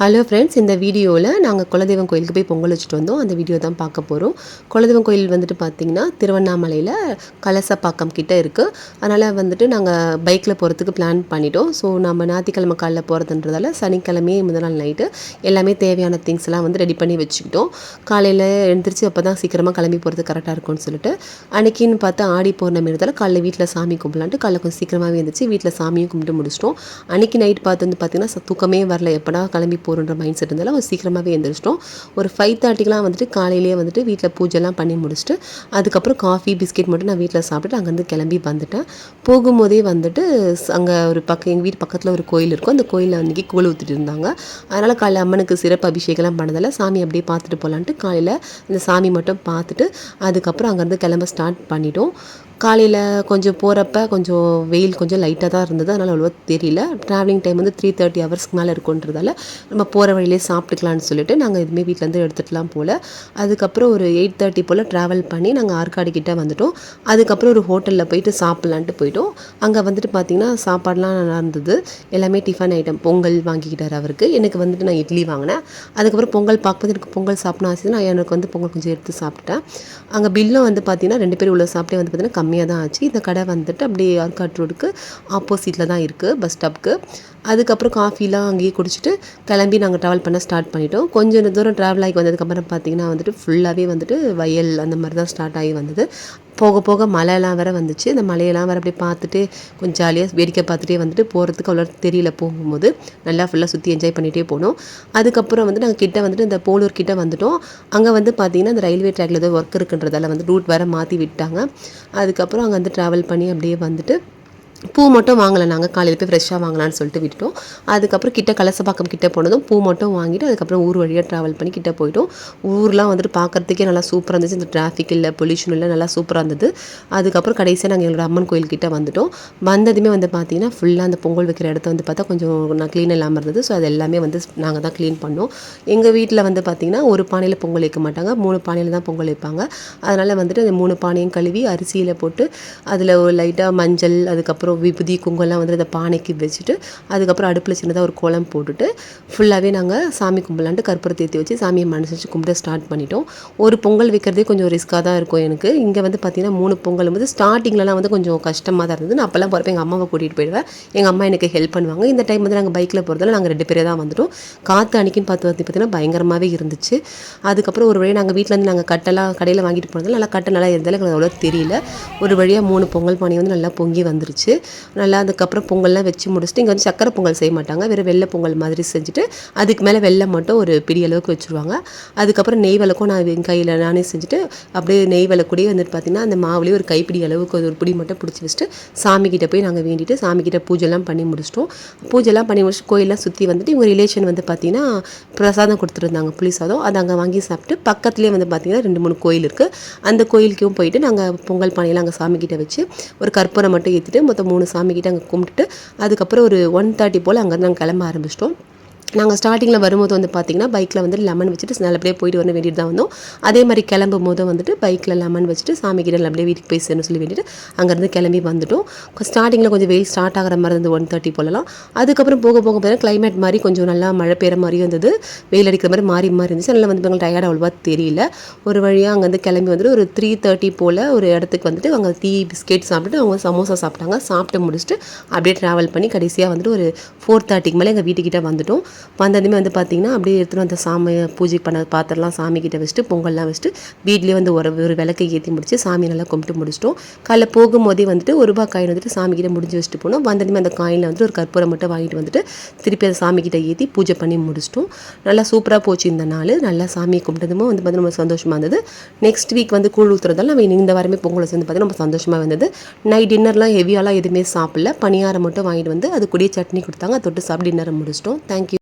Hello friends இந்த வீடியோவில் நாங்கள் குலதெய்வம் கோயிலுக்கு போய் பொங்கல் வச்சுட்டு வந்தோம். அந்த வீடியோ தான் பார்க்க போகிறோம் குலதெய்வம் கோயில் வந்துட்டு பார்த்திங்கன்னா திருவண்ணாமலையில் கலசப்பாக்கம் கிட்ட இருக்குது அதனால் வந்துட்டு நாங்கள் பைக்கில் போகிறதுக்கு பிளான் பண்ணிட்டோம். ஸோ நம்ம ஞாயிற்றுக்கிழமை காலைல போகிறதுன்றதால சனிக்கிழமையே முதல் நாள் நைட்டு எல்லாமே தேவையான திங்ஸ் எல்லாம் வந்து ரெடி பண்ணி வச்சுக்கிட்டோம். காலையில் எழுந்திரிச்சு அப்போ தான் சீக்கிரமாக கிளம்பி போகிறது கரெக்டாக இருக்கும்னு சொல்லிட்டு அன்னைக்குன்னு பார்த்து ஆடி பௌர்ணமி இருந்தால காலையில் வீட்டில் சாமி கும்பிடலான்ட்டு காலையில் கொஞ்சம் சீக்கிரமாகவே இருந்துச்சு வீட்டில் சாமியும் கும்பிட்டு முடிச்சிட்டோம். அன்னைக்கு நைட் பார்த்து வந்து பார்த்திங்கன்னா தூக்கமே வரல. எப்படா கிளம்பி போகிறோன்ற மைண்ட் செட் இருந்தாலும் அவங்க சீக்கிரமாகவே எழுந்திரிச்சிட்டோம் ஒரு ஃபைவ் தேர்ட்டிக்கெலாம் வந்துட்டு காலையிலேயே வந்துட்டு வீட்டில் பூஜைலாம் பண்ணி முடிச்சுட்டு அதுக்கப்புறம் காஃபி பிஸ்கெட் மட்டும் நான் வீட்டில் சாப்பிட்டுட்டு அங்கேருந்து கிளம்பி வந்துட்டேன். போகும்போதே வந்துட்டு அங்கே ஒரு பக்கம் எங்கள் வீட்டு பக்கத்தில் ஒரு கோயில் இருக்கும். அந்த கோயிலில் அன்றைக்கி கூழ் ஊற்றிட்டு இருந்தாங்க. அதனால் காலையில் அம்மனுக்கு சிறப்பு அபிஷேகம்லாம் பண்ணதால் சாமி அப்படியே பார்த்துட்டு போகலான்ட்டு காலையில் இந்த சாமி மட்டும் பார்த்துட்டு அதுக்கப்புறம் அங்கேருந்து கிளம்ப ஸ்டார்ட் பண்ணிட்டோம். காலையில் கொஞ்சம் போகிறப்ப கொஞ்சம் வெயில் கொஞ்சம் லைட்டாக தான் இருந்தது. அதனால் அவ்வளோவா தெரியல. ட்ராவலிங் டைம் வந்து த்ரீ தேர்ட்டி ஹவர்ஸ்க்கு மேலே இருக்குன்றதால நம்ம போகிற வழியிலே சாப்பிட்டுக்கலாம்னு சொல்லிட்டு நாங்கள் எதுவுமே வீட்டிலேருந்து எடுத்துகிட்டுலாம் போல். அதுக்கப்புறம் ஒரு எயிட் தேர்ட்டி போல் ட்ராவல் பண்ணி நாங்கள் ஆற்காடு கிட்டே வந்துட்டோம். அதுக்கப்புறம் ஒரு ஹோட்டலில் போயிட்டு சாப்பிட்லான்ட்டு போயிட்டோம். அங்கே வந்துட்டு பார்த்திங்கன்னா சாப்பாடெலாம் நல்லா இருந்தது. எல்லாமே டிஃபன் ஐட்டம் பொங்கல் வாங்கிக்கிட்டார் அவருக்கு. எனக்கு வந்துட்டு நான் இட்லி வாங்கினேன். அதுக்கப்புறம் பொங்கல் பார்க்கும்போது எனக்கு பொங்கல் சாப்பிட்ணும் ஆசை நான் எனக்கு வந்து பொங்கல் கொஞ்சம் எடுத்து சாப்பிட்டேன் அங்கே பில்லும் வந்து பார்த்திங்கன்னா ரெண்டு பேரும் உள்ள சாப்பிட்டே வந்து பார்த்திங்கன்னா கம்மியாக தான் ஆச்சு. இந்த கடை வந்துட்டு அப்படியே ஆர்காட் ரோடுக்கு ஆப்போசிட்டில் தான் இருக்குது பஸ் ஸ்டாப்க்கு அதுக்கப்புறம் காஃபிலாம் அங்கேயே குடிச்சிட்டு கிளம்பி நாங்கள் ட்ராவல் பண்ண ஸ்டார்ட் பண்ணிட்டோம். கொஞ்சம் தூரம் ட்ராவல் ஆகி வந்ததுக்கப்புறம் பார்த்திங்கன்னா வந்துட்டு ஃபுல்லாகவே வந்துட்டு வயல் அந்த மாதிரி தான் ஸ்டார்ட் ஆகி வந்தது. போக போக மழைலாம் வேற வந்துச்சு. அந்த மலையெல்லாம் வேறு அப்படியே பார்த்துட்டு கொஞ்சம் ஜாலியாக வேடிக்கை பார்த்துட்டே வந்துட்டு போகிறதுக்கு அவ்வளோ தெரியல போகும்போது. நல்லா ஃபுல்லாக சுற்றி என்ஜாய் பண்ணிகிட்டே போனோம். அதுக்கப்புறம் வந்து நாங்கள் கிட்ட வந்துட்டு இந்த போலூர் கிட்டே வந்துட்டோம். அங்கே வந்து பார்த்திங்கன்னா அந்த ரயில்வே ட்ராக்ல ஏதோ ஒர்க் இருக்குன்றதால வந்து ரூட் வேறு மாற்றி விட்டாங்க. அதுக்கப்புறம் அங்கே வந்து ட்ராவல் பண்ணி அப்படியே வந்துட்டு பூ மட்டும் வாங்கலை. நாங்கள் காலையில் போய் ஃப்ரெஷ்ஷாக வாங்கலான்னு சொல்லிட்டு விட்டுட்டோம். அதுக்கப்புறம் கிட்ட கலசப்பாக்கம் கிட்டே போனதும் பூ மட்டும் வாங்கிட்டு அதுக்கப்புறம் ஊர் வழியாக ட்ராவல் பண்ணி கிட்டே போயிட்டோம். ஊர்லாம் வந்துட்டு பார்க்குறதுக்கே நல்லா சூப்பராக இருந்துச்சு. இந்த டிராஃபிக் இல்லை பொல்யூஷன் இல்லை நல்லா சூப்பராக இருந்தது. அதுக்கப்புறம் கடைசியாக நாங்கள் எங்களோட அம்மன் கோயில் கிட்டே வந்துட்டோம். வந்ததுமே வந்து பார்த்தீங்கன்னா ஃபுல்லாக அந்த பொங்கல் வைக்கிற இடத்த வந்து பார்த்தா கொஞ்சம் நான் க்ளீன் இல்லாமல் இருந்தது. ஸோ அது எல்லாமே வந்து நாங்கள் தான் க்ளீன் பண்ணோம். எங்கள் வீட்டில் வந்து பார்த்திங்கன்னா ஒரு பானையில் பொங்கல் வைக்க மாட்டாங்க. மூணு பானையில் தான் பொங்கல் வைப்பாங்க. அதனால் வந்துட்டு அந்த மூணு பானையும் கழுவி அரிசியில் போட்டு அதில் ஒரு லைட்டாக மஞ்சள் அதுக்கப்புறம் விபூதி குங்குமம்லாம் வந்து அந்த பானைக்கு வச்சுட்டு அதுக்கப்புறம் அடுப்பில் சின்னதாக ஒரு குளம் போட்டுட்டு ஃபுல்லாகவே நாங்கள் சாமி கும்பலான்ட்டு கற்பூரத்தை ஏற்றி வச்சு சாமியை மனசிச்சு கும்பிட ஸ்டார்ட் பண்ணிட்டோம். ஒரு பொங்கல் வைக்கிறதே கொஞ்சம் ரிஸ்க்காக தான் இருக்கும் எனக்கு. இங்கே வந்து பார்த்திங்கன்னா மூணு பொங்கல் வந்து ஸ்டார்டிங்லலாம் வந்து கொஞ்சம் கஷ்டமாக தான் இருந்தது. நான் அப்போல்லாம் போகிறப்ப எங்கள் அம்மாவை கூட்டிகிட்டு போயிடுவேன். எங்கள் அம்மா எனக்கு ஹெல்ப் பண்ணுவாங்க. இந்த டைம் வந்து நாங்கள் பைக்கில் போகிறதால நாங்கள் ரெண்டு பேரே தான் வந்துட்டோம். காற்று அன்னைக்குன்னு பார்த்து வந்து பார்த்திங்கன்னா பயங்கரமாகவே இருந்துச்சு. அதுக்கப்புறம் ஒரு வழியாக நாங்கள் வீட்டிலேருந்து நாங்கள் கட்டெல்லாம் கடையில் வாங்கிட்டு போனதால் நல்லா கட்டை நல்லா இருந்தாலும் எங்களுக்கு அவ்வளோ தெரியல. ஒரு வழியாக மூணு பொங்கல் பானை வந்து நல்லா பொங்கி வந்துருச்சு. நல்லா அதுக்கப்புறம் பொங்கல்லாம் வச்சு முடிச்சுட்டு இங்கே வந்து சக்கரை பொங்கல் செய்ய மாட்டாங்க. வெறும் வெள்ளை பொங்கல் மாதிரி செஞ்சுட்டு அதுக்கு மேலே வெள்ளை மட்டும் ஒரு பெரிய அளவுக்கு வச்சுருவாங்க. அதுக்கப்புறம் நெய் விளக்கும் நான் என் கையில் நானே செஞ்சுட்டு அப்படியே நெய் விளக்கூடயே வந்துட்டு பார்த்திங்கன்னா அந்த மாவுலேயே ஒரு கைப்பிடி அளவுக்கு ஒரு பிடி மட்டும் பிடிச்சி வச்சுட்டு சாமிக்கிட்ட போய் நாங்கள் வேண்டிட்டு சாமிக்கிட்ட பூஜைலாம் பண்ணி முடிச்சிட்டோம். பூஜைலாம் பண்ணி முடிச்சுட்டு கோயிலெலாம் சுற்றி வந்துட்டு இவங்க ரிலேஷன் வந்து பார்த்திங்கன்னா பிரசாதம் கொடுத்துருந்தாங்க புளி சாதம். அதை அங்கே வாங்கி சாப்பிட்டு பக்கத்துலேயே வந்து பார்த்திங்கன்னா ரெண்டு மூணு கோயில் இருக்குது அந்த கோயிலுக்கும் போயிட்டு நாங்கள் பொங்கல் பானையெல்லாம் அங்கே சாமிக்கிட்ட வச்சு ஒரு கற்பூரம் மட்டும் ஏற்றிட்டு மொத்தம் மூணு சாமி கிட்ட அங்கே கும்பிட்டுட்டு அதுக்கப்புறம் ஒரு ஒன் தேர்ட்டி போல் அங்கேருந்து நாங்கள் கிளம்ப ஆரம்பிச்சிட்டோம். நாங்கள் ஸ்டார்டிங்கில் வரும்போது வந்து பார்த்திங்கன்னா பைக்கில் வந்து லெமன் வச்சுட்டு நல்லபடியாக போயிட்டு வர வேண்டியது தான் வந்தோம். அதே மாதிரி கிளம்பும் போது வந்துட்டு பைக்கில் லெமன் வச்சுட்டு சாமி கிட்ட நல்லபடியாக வீட்டுக்கு போய் சேரணும் சொல்லி வேண்டிட்டு அங்கேருந்து கிளம்பி வந்துட்டோம். ஸ்டார்டிங்கில் கொஞ்சம் வெயில் ஸ்டார்ட் ஆகிற மாதிரி இருந்தது ஒன் தேர்ட்டி போலலாம். அதுக்கப்புறம் போக போக போக கிளைமேட் மாதிரி கொஞ்சம் நல்லா மழை பெய்கிற மாதிரியும் இருந்தது. வெயில் அடிக்கிற மாதிரி மாறி மாறி இருந்துச்சு. அதனால் வந்து எங்களுக்கு டயர்ட் அவ்வளோவா தெரியல. ஒரு வழியாக அங்கேருந்து கிளம்பி வந்துட்டு ஒரு த்ரீ தேர்ட்டி போல் ஒரு இடத்துக்கு வந்துட்டு அங்கே டீ பிஸ்கெட் சாப்பிட்டுட்டு அவங்க சமோசா சாப்பிட்டாங்க. சாப்பிட்டு முடிச்சுட்டு அப்படியே ட்ராவல் பண்ணி கடைசியாக வந்துட்டு ஒரு ஃபோர் தேர்ட்டிக்கு மேலே எங்கள் வீட்டுக்கிட்ட வந்துட்டோம். வந்ததுமே வந்து பார்த்திங்கன்னா அப்படியே எடுத்துகிட்டு அந்த சாமி பூஜை பண்ண பாத்திரம்லாம் சாமி வச்சுட்டு பொங்கல்லாம் வச்சுட்டு வீட்லேயே வந்து ஒரு ஒரு விளக்கை ஏற்றி முடிச்சு சாமி நல்லா கும்பிட்டு முடிச்சிட்டோம். காலைல போகும்போதே வந்துட்டு ஒரு ரூபாய் காயின் வந்துட்டு சாமி முடிஞ்சு வச்சுட்டு போனோம். வந்ததுமே அந்த காயினில் வந்துட்டு ஒரு கற்பூரம் மட்டும் வாங்கிட்டு வந்துட்டு திருப்பி அதை சாமி ஏற்றி பூஜை பண்ணி முடிச்சிட்டோம். நல்லா சூப்பராக போச்சு இந்த நாள். நல்லா சாமியை கும்பிட்டதுமோ வந்து பார்த்து ரொம்ப சந்தோஷமாக இருந்தது. நெக்ஸ்ட் வீக் வந்து கூழ் ஊற்றுறதால நம்ம இந்த வாரமே பொங்கலை சேர்ந்து பார்த்தீங்கன்னா ரொம்ப சந்தோஷமாக இருந்தது. நைட் டின்னர்லாம் ஹெவியாலாம் எதுவுமே சாப்பிடல. பணியாரம் மட்டும் வாங்கிட்டு வந்து அது கூடிய சட்னி கொடுத்தாங்க. அதை தொட்டு சாப்பிட்டு டின்னரை முடிச்சிட்டோம். தேங்க்யூ